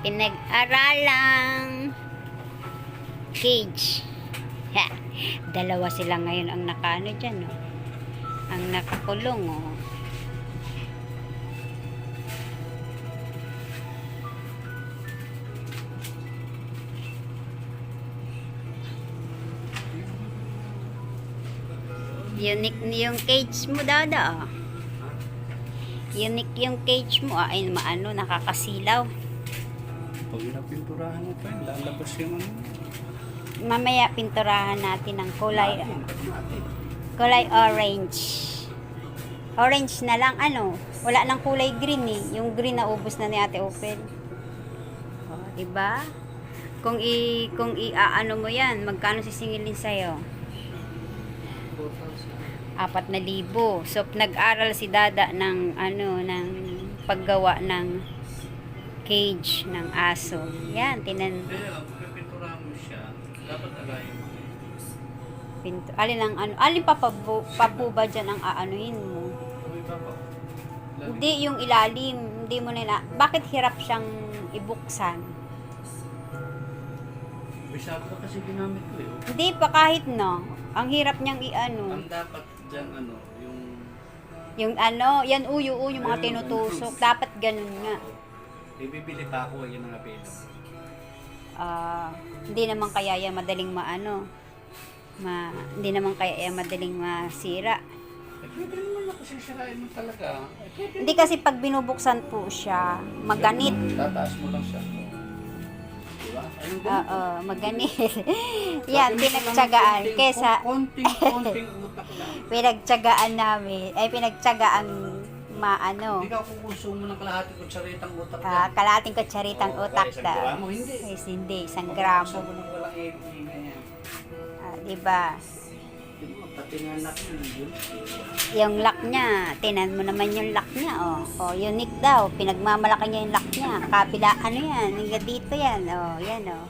pinag-aralang cage. Ha, dalawa sila ngayon ang nakaano dyan, oh. Ang nakakulong, oh. Unique yung cage mo, Dada. oh. Unique yung cage mo. Ay, maano, nakakasilaw. Pag napinturahan mo pa lalabas yung ano. Mamaya pinturahan natin ng kulay, Natin, natin. kulay orange. Orange na lang, ano. Wala nang kulay green eh. Yung green na ubos na ni Ate Open. Oh, diba? Kung i kung i ano mo 'yan, magkano sisingilin sa Apat na libo. So, nag-aral si Dada ng, ano, ng paggawa ng cage ng aso. Yan, tinan, pinto. Alin ang, ano, alin pa pabu, pabu ba dyan ang aanuhin mo? Pa. Hindi yung ilalim, hindi mo nila, bakit hirap siyang ibuksan? Bisado ka kasi ginamit ko eh. Hindi pa kahit no, ang hirap niyang i-ano. Ang dapat dyan ano, yung Yung ano, yan uyo-uyo, yung mga tinutusok, dapat ganun nga. Ibibili pa ako, yun ang apelo. Ah, hindi naman kaya yan madaling maano. Ma, hindi naman kaya yan madaling masira. Eh, pwede naman ako sisirain mo talaga. Eh, pwede. Hindi kasi pag binubuksan po siya, maganit. Tataas mo lang siya. Diba? Ayun din. Oo, maganit. yan, pinagtsagaan. Kesa, Konting, konting utak lang. pinagtsagaan namin, ay pinagtsagaan maano, Hindi ka kukonsumo ng kalahati kutsaritang utak ah, lang. kalating kutsaritang Oo, utak daw. gramo, hindi. Yes, hindi, isang gramo. buksan mo ng walang ingay yan. Ah, diba? Di mo, Pati nga yun. Yung lock niya, tinan mo naman yung lock niya, oh. Oh, unique daw. Pinagmamalaki niya yung lock niya. Kabila, ano yan? Hanggang dito yan, oh. Yan, oh.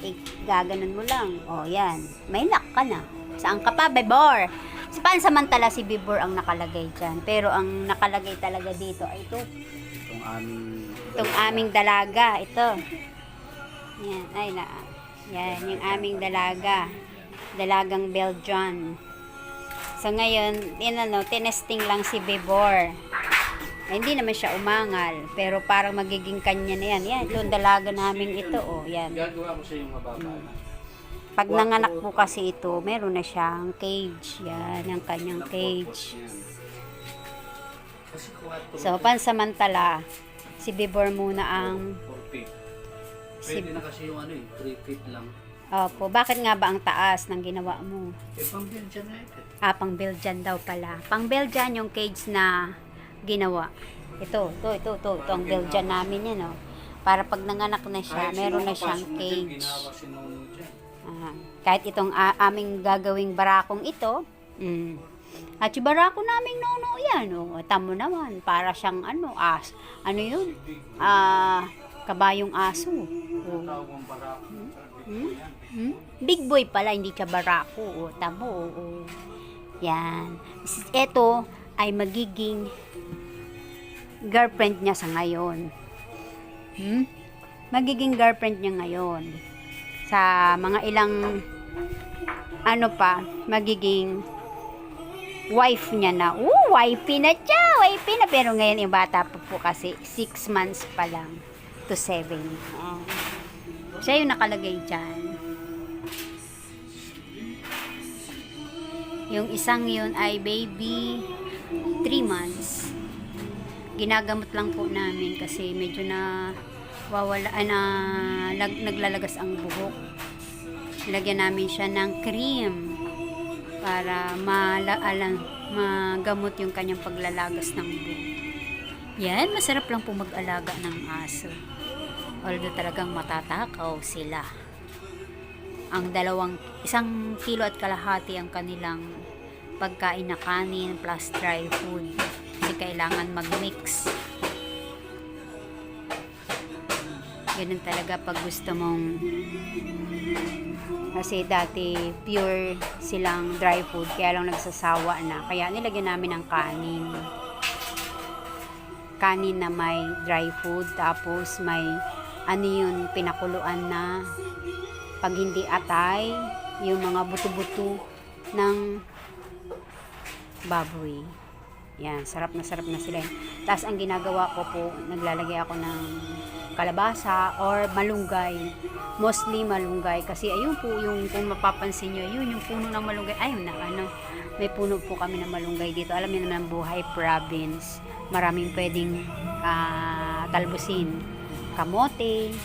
Eh, gaganon mo lang. Oh, yan. May lock ka na. Saan ka pa, Bebor? Sa pansamantala si Bibor ang nakalagay dyan. Pero ang nakalagay talaga dito ay ito. Itong aming... Itong aming dalaga. Ito. Yan. Ay, na. Yan. Yung aming dalaga. Dalagang Belgian. So ngayon, yun ano, tinesting lang si Bebor. Ay, hindi naman siya umangal. Pero parang magiging kanya na yan. Yan, ito dalaga namin ito. Oh, yan. Gagawa ko sa yung mababa na. Pag nanganak po kasi ito, meron na siyang cage. Yan, yung kanyang cage. So, pansamantala, si Bebor muna ang 4 feet. si Pwede na kasi yung ano eh, 3 feet lang. Opo, bakit nga ba ang taas ng ginawa mo? Eh, pang Belgian United. Ah, pang Belgian daw pala. Pang Belgian yung cage na ginawa. Ito, ito, ito, ito, ito ang Belgian namin yan, oh. Para pag nanganak na siya, meron na sino siyang cage. Ah, kahit itong ah, aming gagawing barakong ito, mm, at yung barako naming nono yan, oh, tamo naman, para siyang ano, as, ano yun? Ah, kabayong aso. Oh. Barako. Hmm? Hmm? Big boy pala, hindi siya barako. O, tamo, o. Yan. Ito ay magiging girlfriend niya sa ngayon. Hmm? Magiging girlfriend niya ngayon. Sa mga ilang ano pa, magiging wife niya na. Oo, wifey na siya, wifey na. Pero ngayon yung bata pa po kasi 6 months pa lang to 7. Oh. Siya yung nakalagay dyan. Yung isang yun ay baby 3 months. Ginagamot lang po namin kasi medyo na wawala na lag, naglalagas ang buhok. Lagyan namin siya ng cream para mala, alang, magamot yung kanyang paglalagas ng buhok. Yan, masarap lang po mag-alaga ng aso. Although talagang matatakaw sila. Ang dalawang, isang kilo at kalahati ang kanilang pagkain na kanin plus dry food. Kasi kailangan mag-mix. Ganun talaga pag gusto mong kasi dati pure silang dry food kaya lang nagsasawa na. Kaya nilagyan namin ng kanin. Kanin na may dry food tapos may ano yun, pinakuluan na pag hindi atay, yung mga buto-buto ng baboy. Yan, sarap na sarap na sila. Tapos ang ginagawa ko po, naglalagay ako ng kalabasa or malunggay. Mostly malunggay kasi ayun po yung kung mapapansin nyo, yun yung puno ng malunggay. Ayun na ano, may puno po kami ng malunggay dito. Alam niyo naman buhay province. Maraming pwedeng ah, talbusin. Kamote,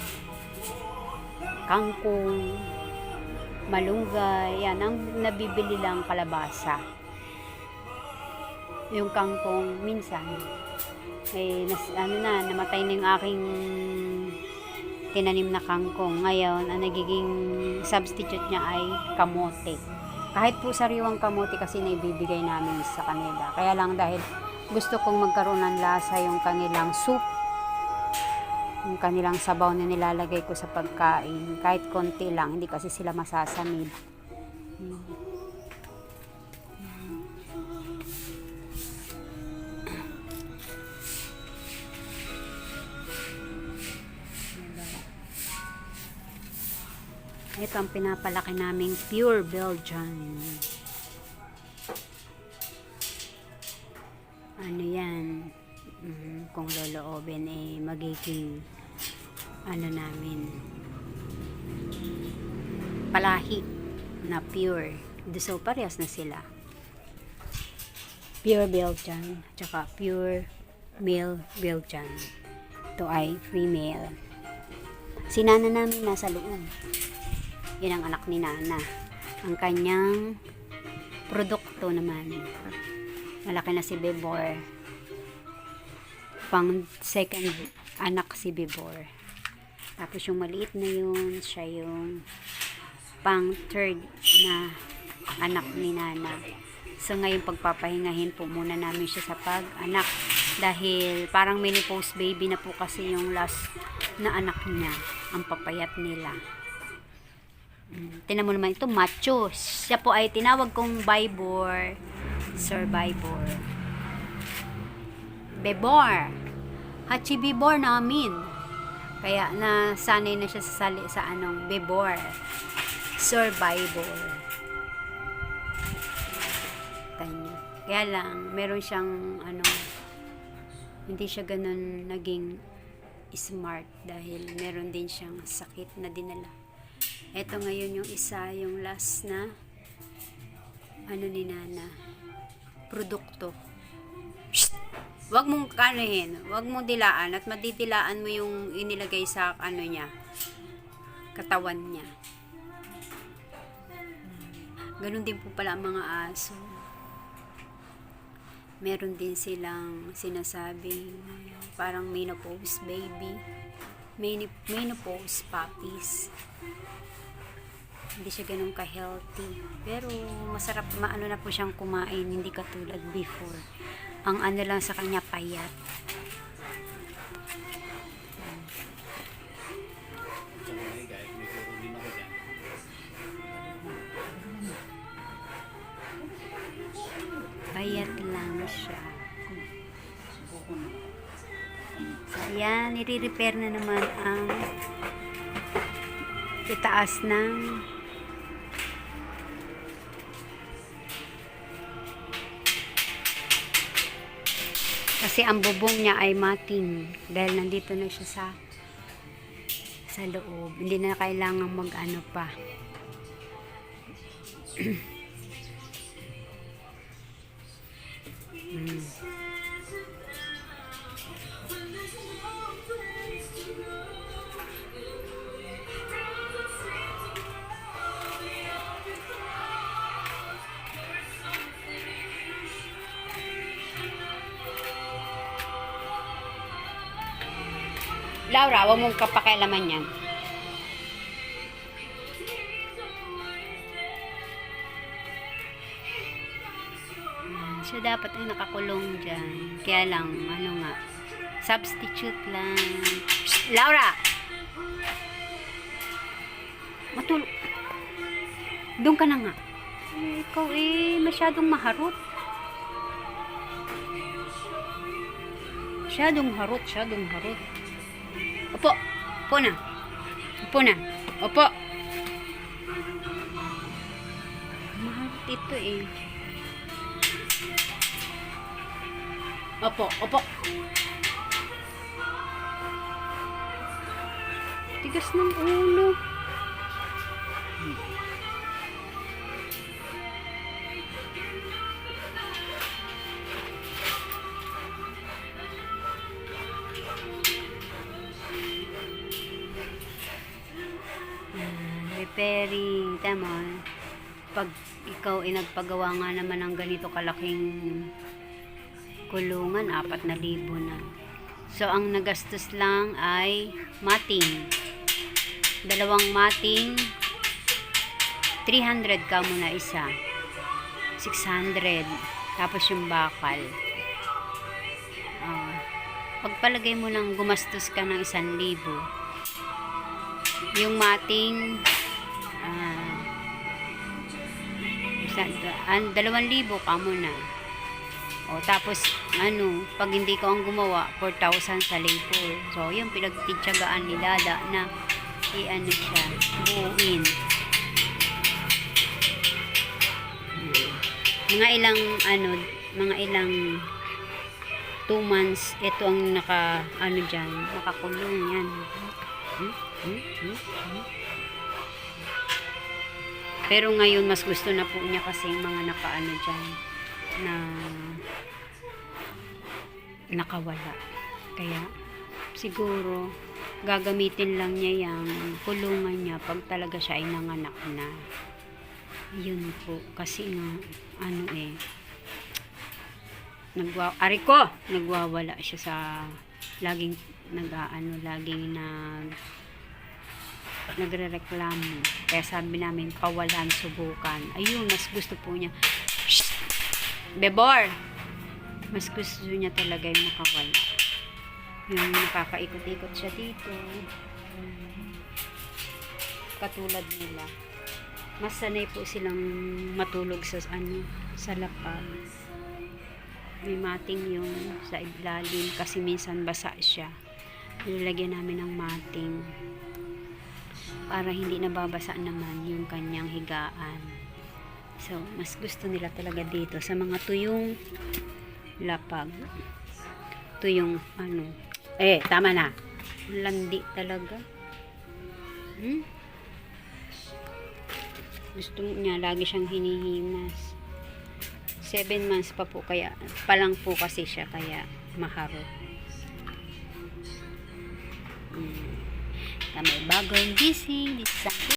kangkong, malunggay, yan ang nabibili lang kalabasa. Yung kangkong minsan eh nas, ano na namatay na yung aking tinanim na kangkong. Ngayon, ang nagiging substitute niya ay kamote. Kahit po sariwang kamote kasi naibibigay namin sa kanila. Kaya lang dahil gusto kong magkaroon ng lasa yung kanilang soup yung kanilang sabaw na nilalagay ko sa pagkain kahit konti lang hindi kasi sila masasamid ito ang pinapalaki naming pure Belgian. Ano yan? Mm, kung loloobin eh magiging ano namin palahi na pure. So parehas na sila. Pure Belgian tsaka pure male Belgian. Ito ay female. Si Nana namin nasa loob yun ang anak ni Nana. Ang kanyang produkto naman. Malaki na si Bebor. Pang second anak si Bebor. Tapos yung maliit na yun siya yung pang third na anak ni Nana. So ngayon pagpapahingahin po muna namin siya sa pag anak dahil parang menopause baby na po kasi yung last na anak niya ang papayat nila Tinan mo naman ito, macho. Siya po ay tinawag kong Bybor. Sir Bybor. Bebor. Hachi Bibor namin. Kaya nasanay na siya sa sa anong Bebor. Sir Bybor. Kanya. Kaya lang, meron siyang ano, hindi siya ganun naging smart dahil meron din siyang sakit na dinala. Ito ngayon yung isa, yung last na ano ni Nana, produkto. Huwag mong kanuhin, huwag mong dilaan at madidilaan mo yung inilagay sa ano niya, katawan niya. Ganun din po pala ang mga aso. Meron din silang sinasabing parang menopause baby, menopause puppies hindi siya ganun ka-healthy. Pero masarap, maano na po siyang kumain, hindi katulad before. Ang ano lang sa kanya, payat. Payat lang siya. Ayan, nire-repair na naman ang itaas ng Kasi ang bubong niya ay mating dahil nandito na siya sa sa loob. Hindi na kailangan mag-ano pa. Mm. Laura, huwag mong kapakialaman yan. Siya dapat ay nakakulong dyan. Kaya lang, ano nga, substitute lang. Laura! Matul... Doon ka na nga. Eh, ikaw eh, masyadong maharot. Masyadong harot, masyadong harot. Opo. Upo na. Upo na. Opo. Mahal ito eh. Opo, opo. Tigas ng ulo. Ah, repairing, tama. Pag ikaw ay nagpagawa nga naman ng ganito kalaking kulungan, apat na libo na. So, ang nagastos lang ay mating. Dalawang mating, 300 ka muna isa. 600. Tapos yung bakal. Ah, pagpalagay mo lang gumastos ka ng 1,000. Yung mating isa- an, 2,000 ka muna. O, tapos, ano, pag hindi ko ang gumawa, 4,000 sa labor. So, yung pinagtitsagaan ni Dada na i-ano siya, buuin. Mga ilang, ano, mga ilang 2 months, ito ang naka, ano dyan, nakakulong yan. Hmm? Hmm? Hmm? Hmm? Pero ngayon, mas gusto na po niya kasi yung mga nakaano dyan, na nakawala. Kaya, siguro, gagamitin lang niya yung kulungan niya pag talaga siya ay nanganak na. Yun po. Kasi nga, ano eh, nagwa ari ko nagwawala siya sa laging nag-aano laging nag nagrereklamo. Kaya sabi namin kawalan subukan. Ayun mas gusto po niya. Shh! bebor! Mas gusto niya talaga yung makawala. Yung nakakaikot-ikot siya dito. Katulad nila. Mas sanay po silang matulog sa ano sa lapag may mating yung sa ilalim kasi minsan basa siya. Nilagyan namin ng mating para hindi nababasa naman yung kanyang higaan. So mas gusto nila talaga dito sa mga tuyong lapag. Tuyong ano? Eh tama na. Landi talaga. Hmm? gusto niya lagi siyang hinihimas. 7 months pa po kaya palang po kasi siya kaya maharo may bagong gising this is